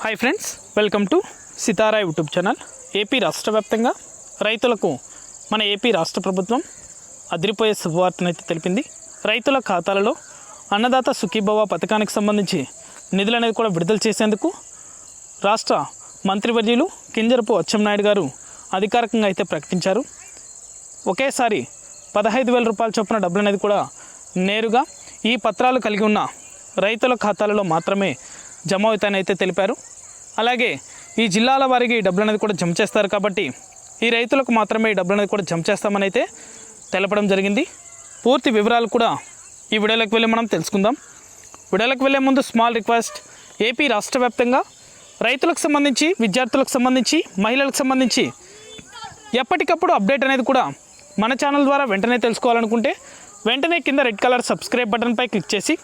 Hi friends welcome to Sitara YouTube channel AP రాష్ట్ర వ్యాప్తంగా రైతులకు మన ఏపీ రాష్ట్ర ప్రభుత్వం అదిరిపోయే శుభవార్తనైతే తెలిపింది. రైతుల ఖాతాలలో అన్నదాత సుఖీభవ పథకానికి సంబంధించి నిధులు అనేది కూడా విడుదల చేసేందుకు రాష్ట్ర మంత్రివర్యులు కింజరపు అచ్చెంనాయుడు గారు అధికారికంగా అయితే ప్రకటించారు. ఒకేసారి పదహైదు వేల రూపాయల చొప్పున డబ్బులు అనేది కూడా నేరుగా ఈ పత్రాలు కలిగి ఉన్న రైతుల ఖాతాలలో మాత్రమే జమ అవుతాయని అయితే తెలిపారు. అలాగే ఈ జిల్లాల వారికి ఈ డబ్బులు అనేది కూడా జమ చేస్తారు కాబట్టి ఈ రైతులకు మాత్రమే ఈ డబ్బులు అనేది కూడా జమ చేస్తామని అయితే తెలపడం జరిగింది. పూర్తి వివరాలు కూడా ఈ వీడియోలోకి వెళ్ళి మనం తెలుసుకుందాం. వీడియోలోకి వెళ్ళే ముందు స్మాల్ రిక్వెస్ట్ ఏపీ రాష్ట్ర వ్యాప్తంగా రైతులకు సంబంధించి విద్యార్థులకు సంబంధించి మహిళలకు సంబంధించి ఎప్పటికప్పుడు అప్డేట్ అనేది కూడా మన ఛానల్ ద్వారా వెంటనే తెలుసుకోవాలనుకుంటే వెంటనే కింద రెడ్ కలర్ సబ్స్క్రైబ్ బటన్పై క్లిక్ చేసి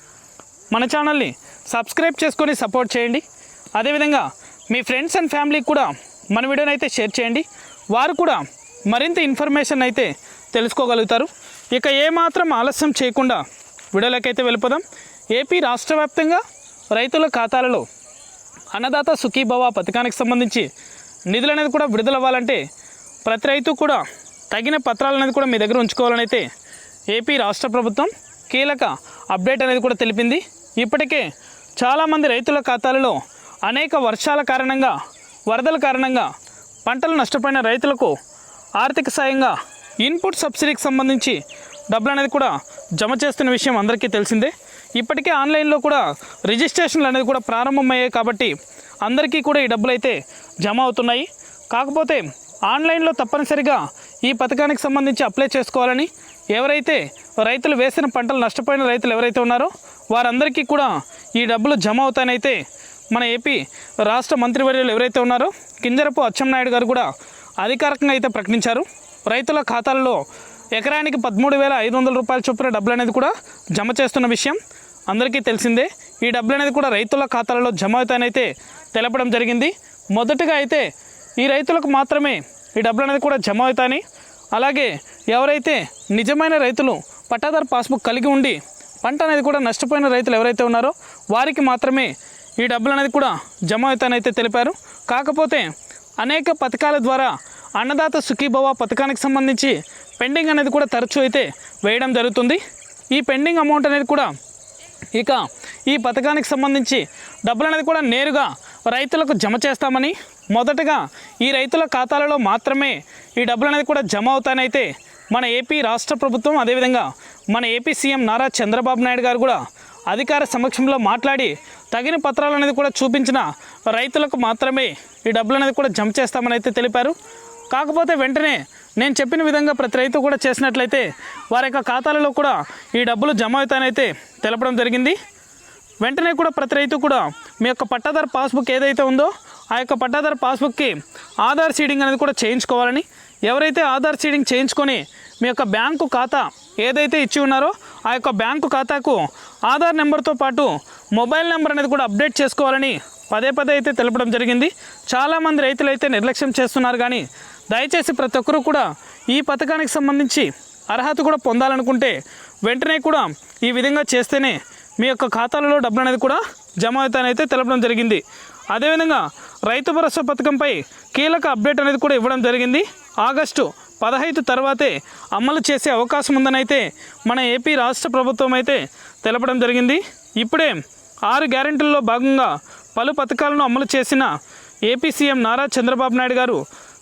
మన ఛానల్ని సబ్స్క్రైబ్ చేసుకొని సపోర్ట్ చేయండి. అదేవిధంగా మీ ఫ్రెండ్స్ అండ్ ఫ్యామిలీకి కూడా మన వీడియోని అయితే షేర్ చేయండి. వారు కూడా మరింత ఇన్ఫర్మేషన్ అయితే తెలుసుకోగలుగుతారు. ఇక ఏమాత్రం ఆలస్యం చేయకుండా వీడియోలోకైతే వెళ్ళిపోదాం. ఏపీ రాష్ట్ర వ్యాప్తంగా రైతుల ఖాతాలలో అన్నదాత సుఖీభవ పథకానికి సంబంధించి నిధులు అనేది కూడా విడుదల అవ్వాలంటే ప్రతి రైతు కూడా తగిన పత్రాలు అనేది కూడా మీ దగ్గర ఉంచుకోవాలని అయితే ఏపీ రాష్ట్ర ప్రభుత్వం కీలక అప్డేట్ అనేది కూడా తెలిపింది. ఇప్పటికే చాలామంది రైతుల ఖాతాలలో అనేక వర్షాల కారణంగా వరదల కారణంగా పంటలు నష్టపోయిన రైతులకు ఆర్థిక సాయంగా ఇన్పుట్ సబ్సిడీకి సంబంధించి డబ్బులు అనేది కూడా జమ చేస్తున్న విషయం అందరికీ తెలిసిందే. ఇప్పటికే ఆన్లైన్లో కూడా రిజిస్ట్రేషన్లు అనేది కూడా ప్రారంభమయ్యాయి కాబట్టి అందరికీ కూడా ఈ డబ్బులు అయితే జమ అవుతున్నాయి. కాకపోతే ఆన్లైన్లో తప్పనిసరిగా ఈ పథకానికి సంబంధించి అప్లై చేసుకోవాలని ఎవరైతే రైతులు వేసిన పంటలు నష్టపోయిన రైతులు ఎవరైతే ఉన్నారో వారందరికీ కూడా ఈ డబ్బులు జమ అవుతాయనైతే మన ఏపీ రాష్ట్ర మంత్రివర్యులు ఎవరైతే ఉన్నారో కింజరపు అచ్చెన్నాయుడు గారు కూడా అధికారికంగా అయితే ప్రకటించారు. రైతుల ఖాతాల్లో ఎకరానికి పదమూడు వేల ఐదు వందల రూపాయల చొప్పున డబ్బులు అనేది కూడా జమ చేస్తున్న విషయం అందరికీ తెలిసిందే. ఈ డబ్బులు అనేది కూడా రైతుల ఖాతాలలో జమ అవుతాయనైతే తెలపడం జరిగింది. మొదటగా అయితే ఈ రైతులకు మాత్రమే ఈ డబ్బులు అనేది కూడా జమ అవుతాయని అలాగే ఎవరైతే నిజమైన రైతులు పట్టాదారు పాస్బుక్ కలిగి ఉండి పంట అనేది కూడా నష్టపోయిన రైతులు ఎవరైతే ఉన్నారో వారికి మాత్రమే ఈ డబ్బులు అనేది కూడా జమ అవుతాయని అయితే తెలిపారు. కాకపోతే అనేక పథకాల ద్వారా అన్నదాత సుఖీభవ పథకానికి సంబంధించి పెండింగ్ అనేది కూడా తరచూ అయితే వేయడం జరుగుతుంది. ఈ పెండింగ్ అమౌంట్ అనేది కూడా ఇక ఈ పథకానికి సంబంధించి డబ్బులు అనేది కూడా నేరుగా రైతులకు జమ చేస్తామని మొదటగా ఈ రైతుల ఖాతాలలో మాత్రమే ఈ డబ్బులు అనేది కూడా జమ అవుతానైతే మన ఏపీ రాష్ట్ర ప్రభుత్వం అదేవిధంగా మన ఏపీ సీఎం నారా చంద్రబాబు నాయుడు గారు కూడా అధికార సమక్షంలో మాట్లాడి తగిన పత్రాలు అనేది కూడా చూపించిన రైతులకు మాత్రమే ఈ డబ్బులు అనేది కూడా జమ చేస్తామని అయితే తెలిపారు. కాకపోతే వెంటనే నేను చెప్పిన విధంగా ప్రతి రైతు కూడా చేసినట్లయితే వారి యొక్క ఖాతాలలో కూడా ఈ డబ్బులు జమ అవుతానైతే తెలపడం జరిగింది. వెంటనే కూడా ప్రతి రైతు కూడా మీ యొక్క పట్టాదారు పాస్బుక్ ఏదైతే ఉందో ఆ యొక్క పట్టాదారు పాస్బుక్కి ఆధార్ సీడింగ్ అనేది కూడా చేయించుకోవాలని ఎవరైతే ఆధార్ సీడింగ్ చేయించుకొని మీ యొక్క బ్యాంకు ఖాతా ఏదైతే ఇచ్చి ఉన్నారో ఆ యొక్క బ్యాంకు ఖాతాకు ఆధార్ నెంబర్తో పాటు మొబైల్ నెంబర్ అనేది కూడా అప్డేట్ చేసుకోవాలని పదే పదే అయితే తెలపడం జరిగింది. చాలామంది రైతులు అయితే నిర్లక్ష్యం చేస్తున్నారు కానీ దయచేసి ప్రతి ఒక్కరూ కూడా ఈ పథకానికి సంబంధించి అర్హత కూడా పొందాలనుకుంటే వెంటనే కూడా ఈ విధంగా చేస్తేనే మీ యొక్క ఖాతాలలో డబ్బులు అనేది కూడా జమ అవుతాయనైతే తెలపడం జరిగింది. అదేవిధంగా రైతు భరోసా పథకంపై కీలక అప్డేట్ అనేది కూడా ఇవ్వడం జరిగింది. ఆగస్టు పదహైదు తర్వాతే అమలు చేసే అవకాశం ఉందనైతే మన ఏపీ రాష్ట్ర ప్రభుత్వం అయితే తెలపడం జరిగింది. ఇప్పుడే ఆరు గ్యారెంటీల్లో భాగంగా పలు పథకాలను అమలు చేసిన ఏపీ సీఎం నారా చంద్రబాబు నాయుడు గారు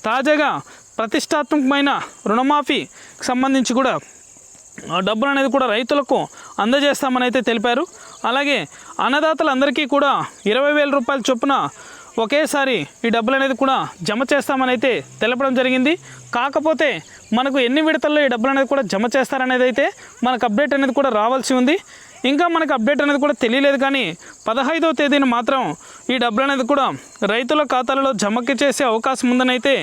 తాజాగా ప్రతిష్టాత్మకమైన రుణమాఫీకి సంబంధించి కూడా డబ్బులు అనేది కూడా రైతులకు అందజేస్తామని అయితే తెలిపారు. అలాగే అన్నదాతలందరికీ కూడా ఇరవై వేల రూపాయల చొప్పున ఒకేసారి ఈ డబ్బులు అనేది కూడా జమ చేస్తామని అయితే తెలపడం జరిగింది. కాకపోతే మనకు ఎన్ని విడతల్లో ఈ డబ్బులు అనేది కూడా జమ చేస్తారనేది అయితే మనకు అప్డేట్ అనేది కూడా రావాల్సి ఉంది. ఇంకా మనకు అప్డేట్ అనేది కూడా తెలియలేదు కానీ పదహైదవ తేదీన మాత్రం ఈ డబ్బులు అనేది కూడా రైతుల ఖాతాలలో జమకి చేసే అవకాశం ఉందని అయితే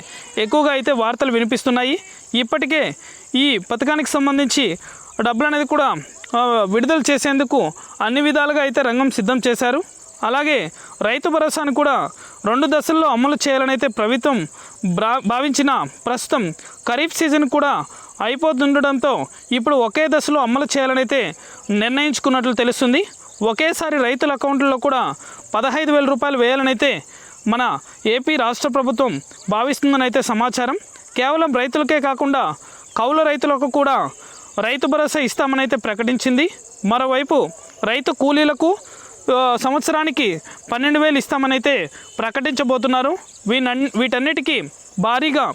ఎక్కువగా అయితే వార్తలు వినిపిస్తున్నాయి. ఇప్పటికే ఈ పథకానికి సంబంధించి డబ్బులు అనేది కూడా విడుదల చేసేందుకు అన్ని విధాలుగా అయితే రంగం సిద్ధం చేశారు. అలాగే రైతు భరోసాను కూడా రెండు దశల్లో అమలు చేయాలనైతే ప్రభుత్వం భావించిన ప్రస్తుతం ఖరీఫ్ సీజన్ కూడా అయిపోతుండడంతో ఇప్పుడు ఒకే దశలో అమలు చేయాలని అయితే నిర్ణయించుకున్నట్లు తెలుస్తుంది. ఒకేసారి రైతుల అకౌంట్లలో కూడా పదహైదు వేల రూపాయలు వేయాలని అయితే మన ఏపీ రాష్ట్ర ప్రభుత్వం భావిస్తుందని అయితే సమాచారం. కేవలం రైతులకే కాకుండా కౌలు రైతులకు కూడా రైతు భరోసా ఇస్తామని అయితే ప్రకటించింది. మరోవైపు రైతు కూలీలకు సంవత్సరానికి పన్నెండు వేలు ఇస్తామనైతే ప్రకటించబోతున్నారు. వీనన్ వీటన్నిటికీ భారీగా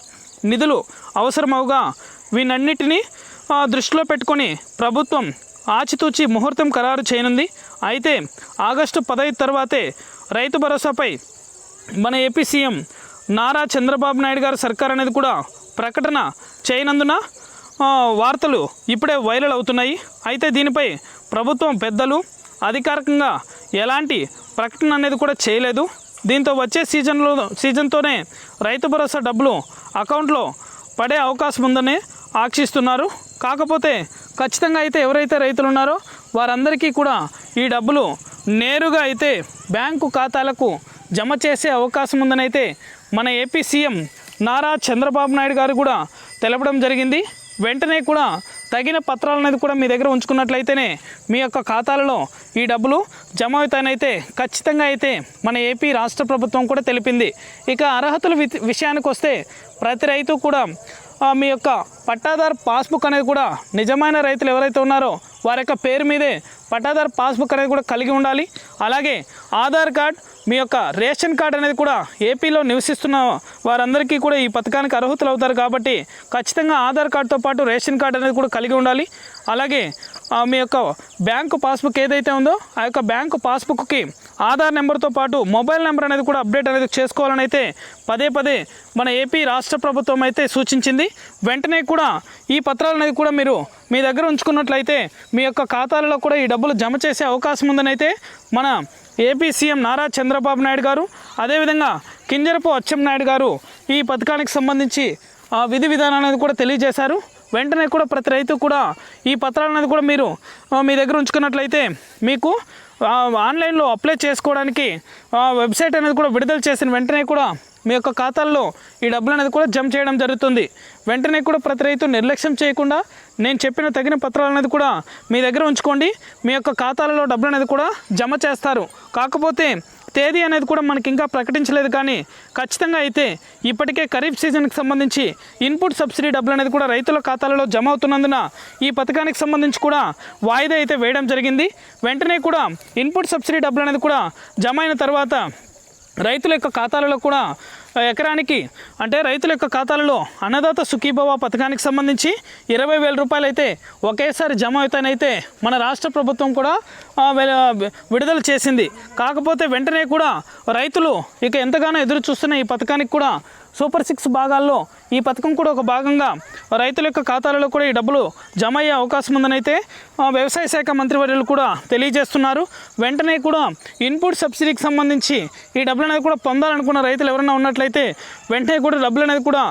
నిధులు అవసరమవుగా వీనన్నిటినీ దృష్టిలో పెట్టుకొని ప్రభుత్వం ఆచితూచి ముహూర్తం ఖరారు చేయనుంది. అయితే ఆగస్టు పదహైదు తర్వాతే రైతు భరోసాపై మన ఏపీ సీఎం నారా చంద్రబాబు నాయుడు గారి సర్కార్ అనేది కూడా ప్రకటన చేయనందున వార్తలు ఇప్పుడే వైరల్ అవుతున్నాయి. అయితే దీనిపై ప్రభుత్వం పెద్దలు అధికారికంగా ఎలాంటి ప్రకటన అనేది కూడా చేయలేదు. దీంతో వచ్చే సీజన్లో సీజన్తోనే రైతు భరోసా డబ్బులు అకౌంట్లో పడే అవకాశం ఉందని ఆక్షిస్తున్నారు. కాకపోతే ఖచ్చితంగా అయితే ఎవరైతే రైతులు ఉన్నారో వారందరికీ కూడా ఈ డబ్బులు నేరుగా అయితే బ్యాంకు ఖాతాలకు జమ చేసే అవకాశం ఉందని అయితే మన ఏపీ సీఎం నారా చంద్రబాబు నాయుడు గారు కూడా తెలపడం జరిగింది. వెంటనే కూడా తగిన పత్రాలు అనేది కూడా మీ దగ్గర ఉంచుకున్నట్లయితేనే మీ యొక్క ఖాతాలలో ఈ డబ్బులు జమ అవుతాయనైతే ఖచ్చితంగా అయితే మన ఏపీ రాష్ట్ర ప్రభుత్వం కూడా తెలిపింది. ఇక అర్హతల వి- విషయానికి వస్తే ప్రతి రైతు కూడా మీ యొక్క పట్టాదారు పాస్బుక్ అనేది కూడా నిజమైన రైతులు ఎవరైతే ఉన్నారో వారి యొక్క పేరు మీదే పట్టాదారు పాస్బుక్ అనేది కూడా కలిగి ఉండాలి. అలాగే ఆధార్ కార్డ్ మీ యొక్క రేషన్ కార్డు అనేది కూడా ఏపీలో నివసిస్తున్న వారందరికీ కూడా ఈ పథకానికి అర్హతలు అవుతారు కాబట్టి ఖచ్చితంగా ఆధార్ కార్డుతో పాటు రేషన్ కార్డ్ అనేది కూడా కలిగి ఉండాలి. అలాగే మీ యొక్క బ్యాంకు పాస్బుక్ ఏదైతే ఉందో ఆ యొక్క బ్యాంకు పాస్బుక్కి ఆధార్ నెంబర్తో పాటు మొబైల్ నెంబర్ అనేది కూడా అప్డేట్ అనేది చేసుకోవాలని అయితే పదే పదే మన ఏపీ రాష్ట్ర ప్రభుత్వం అయితే సూచించింది. వెంటనే కూడా ఈ పత్రాలు అనేది కూడా మీరు మీ దగ్గర ఉంచుకున్నట్లయితే మీ యొక్క ఖాతాలలో కూడా ఈ డబ్బులు జమ చేసే అవకాశం ఉందని అయితే మన ఏపీ సీఎం నారా చంద్రబాబు నాయుడు గారు అదేవిధంగా కింజరపు అచ్చెన్నాయుడు గారు ఈ పథకానికి సంబంధించి ఆ విధి విధానం అనేది కూడా తెలియజేశారు. వెంటనే కూడా ప్రతి రైతు కూడా ఈ పత్రాలు అనేది కూడా మీరు మీ దగ్గర ఉంచుకున్నట్లయితే మీకు ఆన్లైన్లో అప్లై చేసుకోవడానికి వెబ్సైట్ అనేది కూడా విడుదల చేసిన వెంటనే కూడా మీ యొక్క ఖాతాల్లో ఈ డబ్బులు అనేది కూడా జమ చేయడం జరుగుతుంది. వెంటనే కూడా ప్రతి రైతు నిర్లక్ష్యం చేయకుండా నేను చెప్పిన తగిన పత్రాలు అనేది కూడా మీ దగ్గర ఉంచుకోండి. మీ యొక్క ఖాతాలలో డబ్బులు అనేది కూడా జమ చేస్తారు. కాకపోతే తేదీ అనేది కూడా మనకి ఇంకా ప్రకటించలేదు కానీ ఖచ్చితంగా అయితే ఇప్పటికే ఖరీఫ్ సీజన్కి సంబంధించి ఇన్పుట్ సబ్సిడీ డబ్బులు అనేది కూడా రైతుల ఖాతాలలో జమ అవుతున్నందున ఈ పథకానికి సంబంధించి కూడా వాయిదా అయితే వేయడం జరిగింది. వెంటనే కూడా ఇన్పుట్ సబ్సిడీ డబ్బులు అనేది కూడా జమ అయిన తర్వాత రైతుల యొక్క ఖాతాలలో కూడా ఎకరానికి అంటే రైతుల యొక్క ఖాతాలలో అన్నదాత సుఖీభవ పథకానికి సంబంధించి ఇరవై వేల రూపాయలు అయితే ఒకేసారి జమ అవుతానైతే మన రాష్ట్ర ప్రభుత్వం కూడా విడుదల చేసింది. కాకపోతే వెంటనే కూడా రైతులు ఇక ఎంతగానో ఎదురు చూస్తున్న ఈ పథకానికి కూడా సూపర్ సిక్స్ భాగాల్లో ఈ పథకం కూడా ఒక భాగంగా రైతుల యొక్క ఖాతాలలో కూడా ఈ డబ్బులు జమ అయ్యే అవకాశం ఉందని అయితే వ్యవసాయ శాఖ మంత్రివర్యులు కూడా తెలియజేస్తున్నారు. వెంటనే కూడా ఇన్పుట్ సబ్సిడీకి సంబంధించి ఈ డబ్బులు అనేది కూడా పొందాలనుకున్న రైతులు ఎవరైనా ఉన్నట్లయితే వెంటనే కూడా డబ్బులు అనేది కూడా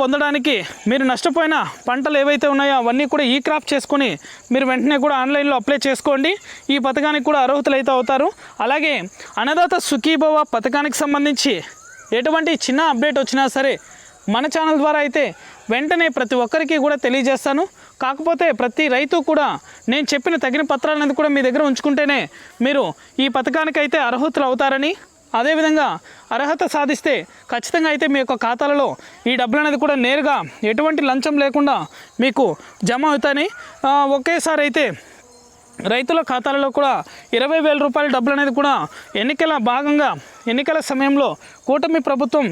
పొందడానికి మీరు నష్టపోయిన పంటలు ఏవైతే ఉన్నాయో అవన్నీ కూడా ఈ క్రాప్ చేసుకొని మీరు వెంటనే కూడా ఆన్లైన్లో అప్లై చేసుకోండి. ఈ పథకానికి కూడా అర్హతలు అయితే అవుతారు. అలాగే అన్నదాత సుఖీభవ పథకానికి సంబంధించి ఎటువంటి చిన్న అప్డేట్ వచ్చినా సరే మన ఛానల్ ద్వారా అయితే వెంటనే ప్రతి ఒక్కరికి కూడా తెలియజేస్తాను. కాకపోతే ప్రతి రైతు కూడా నేను చెప్పిన తగిన పత్రాలనేది కూడా మీ దగ్గర ఉంచుకుంటేనే మీరు ఈ పథకానికి అయితే అర్హతలు అవుతారని అదేవిధంగా అర్హత సాధిస్తే ఖచ్చితంగా అయితే మీ యొక్క ఖాతాలలో ఈ డబ్బులు అనేది కూడా నేరుగా ఎటువంటి లంచం లేకుండా మీకు జమ అవుతాయని ఒకేసారి అయితే రైతుల ఖాతాలలో కూడా ఇరవై వేల రూపాయల డబ్బులు అనేది కూడా ఎన్నికల భాగంగా ఎన్నికల సమయంలో కూటమి ప్రభుత్వం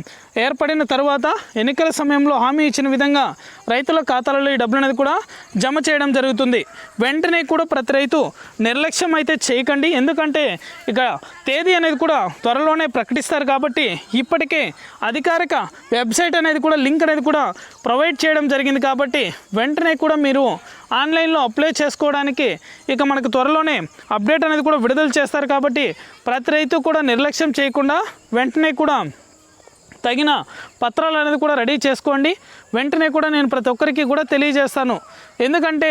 ఏర్పడిన తర్వాత ఎన్నికల సమయంలో హామీ ఇచ్చిన విధంగా రైతుల ఖాతాలలో ఈ డబ్బులు అనేది కూడా జమ చేయడం జరుగుతుంది. వెంటనే కూడా ప్రతి రైతు నిర్లక్ష్యం అయితే చేయకండి. ఎందుకంటే ఇక తేదీ అనేది కూడా త్వరలోనే ప్రకటిస్తారు కాబట్టి ఇప్పటికే అధికారిక వెబ్సైట్ అనేది కూడా లింక్ అనేది కూడా ప్రొవైడ్ చేయడం జరిగింది కాబట్టి వెంటనే కూడా మీరు ఆన్లైన్లో అప్లై చేసుకోవడానికి ఇక మనకు త్వరలోనే అప్డేట్ అనేది కూడా విడుదల చేస్తారు కాబట్టి ప్రతి రైతు కూడా నిర్లక్ష్యం చేయకుండా వెంటనే కూడా తగిన పత్రాలు అనేది కూడా రెడీ చేసుకోండి. వెంటనే కూడా నేను ప్రతి ఒక్కరికి కూడా తెలియజేస్తాను. ఎందుకంటే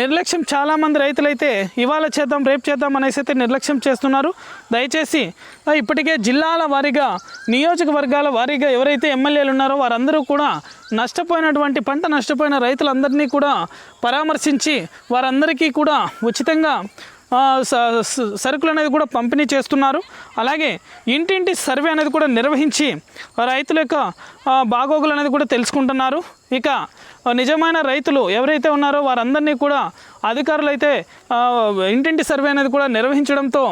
నిర్లక్ష్యం చాలామంది రైతులైతే ఇవాళ చేద్దాం రేపు చేద్దాం అనేసి అయితే నిర్లక్ష్యం చేస్తున్నారు. దయచేసి ఇప్పటికే జిల్లాల వారీగా నియోజకవర్గాల వారీగా ఎవరైతే ఎమ్మెల్యేలు ఉన్నారో వారందరూ కూడా నష్టపోయినటువంటి పంట నష్టపోయిన రైతులందరినీ కూడా పరామర్శించి వారందరికీ కూడా ఉచితంగా సరుకులు అనేది కూడా పంపిణీ చేస్తున్నారు. అలాగే ఇంటింటి సర్వే అనేది కూడా నిర్వహించి రైతుల యొక్క బాగోగులు అనేది కూడా తెలుసుకుంటున్నారు. ఇక నిజమైన రైతులు ఎవరైతే ఉన్నారో వారందరినీ కూడా అధికారులు అయితే ఇంటింటి సర్వే అనేది కూడా నిర్వహించడంతో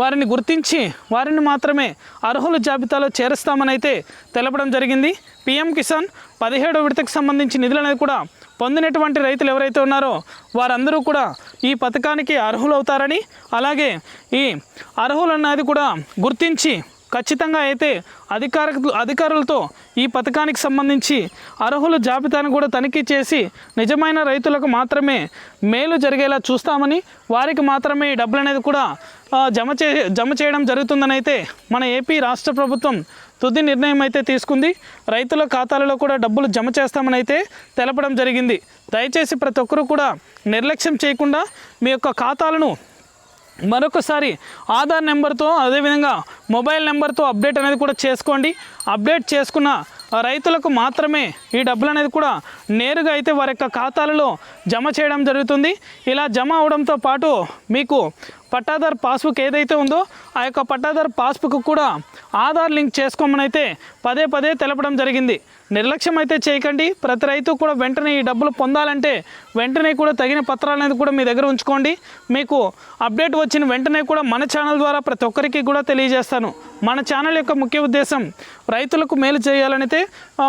వారిని గుర్తించి వారిని మాత్రమే అర్హుల జాబితాలో చేరుస్తామని అయితే తెలపడం జరిగింది. పిఎం కిసాన్ పదిహేడో విడతకు సంబంధించి నిధులు అనేది కూడా పొందినటువంటి రైతులు ఎవరైతే ఉన్నారో వారందరూ కూడా ఈ పథకానికి అర్హులవుతారని అలాగే ఈ అర్హులన్నది కూడా గుర్తించి ఖచ్చితంగా అయితే అధికార అధికారులతో ఈ పథకానికి సంబంధించి అర్హుల జాబితాను కూడా తనిఖీ చేసి నిజమైన రైతులకు మాత్రమే మేలు జరిగేలా చూస్తామని వారికి మాత్రమే ఈ డబ్బులు అనేది కూడా జమ చే జమ చేయడం జరుగుతుందని అయితే మన ఏపీ రాష్ట్ర ప్రభుత్వం తుది నిర్ణయం అయితే తీసుకుంది. రైతుల ఖాతాలలో కూడా డబ్బులు జమ చేస్తామని అయితే తెలపడం జరిగింది. దయచేసి ప్రతి ఒక్కరూ కూడా నిర్లక్ష్యం చేయకుండా మీ యొక్క ఖాతాలను మరొకసారి ఆధార్ నెంబర్తో అదేవిధంగా మొబైల్ నెంబర్తో అప్డేట్ అనేది కూడా చేసుకోండి. అప్డేట్ చేసుకున్న రైతులకు మాత్రమే ఈ డబ్బులు అనేది కూడా నేరుగా అయితే వారి యొక్క ఖాతాలలో జమ చేయడం జరుగుతుంది. ఇలా జమ అవడంతో పాటు మీకు పట్టాదార్ పాస్బుక్ ఏదైతే ఉందో ఆ యొక్క పట్టాదారు పాస్బుక్ కూడా ఆధార్ లింక్ చేసుకోమని అయితే పదే పదే తెలపడం జరిగింది. నిర్లక్ష్యం అయితే చేయకండి. ప్రతి రైతు కూడా వెంటనే ఈ డబ్బులు పొందాలంటే వెంటనే కూడా తగిన పత్రాలనేది కూడా మీ దగ్గర ఉంచుకోండి. మీకు అప్డేట్ వచ్చిన వెంటనే కూడా మన ఛానల్ ద్వారా ప్రతి ఒక్కరికి కూడా తెలియజేస్తాను. మన ఛానల్ యొక్క ముఖ్య ఉద్దేశం రైతులకు మేలు చేయాలనైతే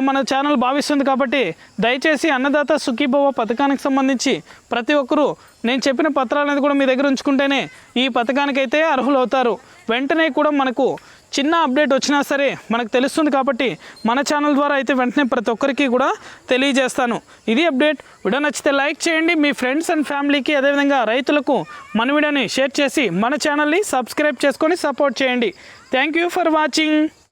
మన ఛానల్ భావిస్తుంది కాబట్టి దయచేసి అన్నదాత సుఖీభవ పథకానికి సంబంధించి ప్రతి ఒక్కరూ నేను చెప్పిన పత్రాలనేది కూడా మీ దగ్గర ఉంచుకుంటేనే ఈ పథకానికైతే అర్హులవుతారు. వెంటనే కూడా మనకు చిన్న అప్డేట్ వచ్చినా సరే మనకు తెలుస్తుంది కాబట్టి మన ఛానల్ ద్వారా అయితే వెంటనే ప్రతి ఒక్కరికి కూడా తెలియజేస్తాను. ఇది అప్డేట్. వీడియో నచ్చితే లైక్ చేయండి. మీ ఫ్రెండ్స్ అండ్ ఫ్యామిలీకి అదేవిధంగా రైతులకు మన వీడియోని షేర్ చేసి మన ఛానల్ని సబ్స్క్రైబ్ చేసుకొని సపోర్ట్ చేయండి. Thank you for watching.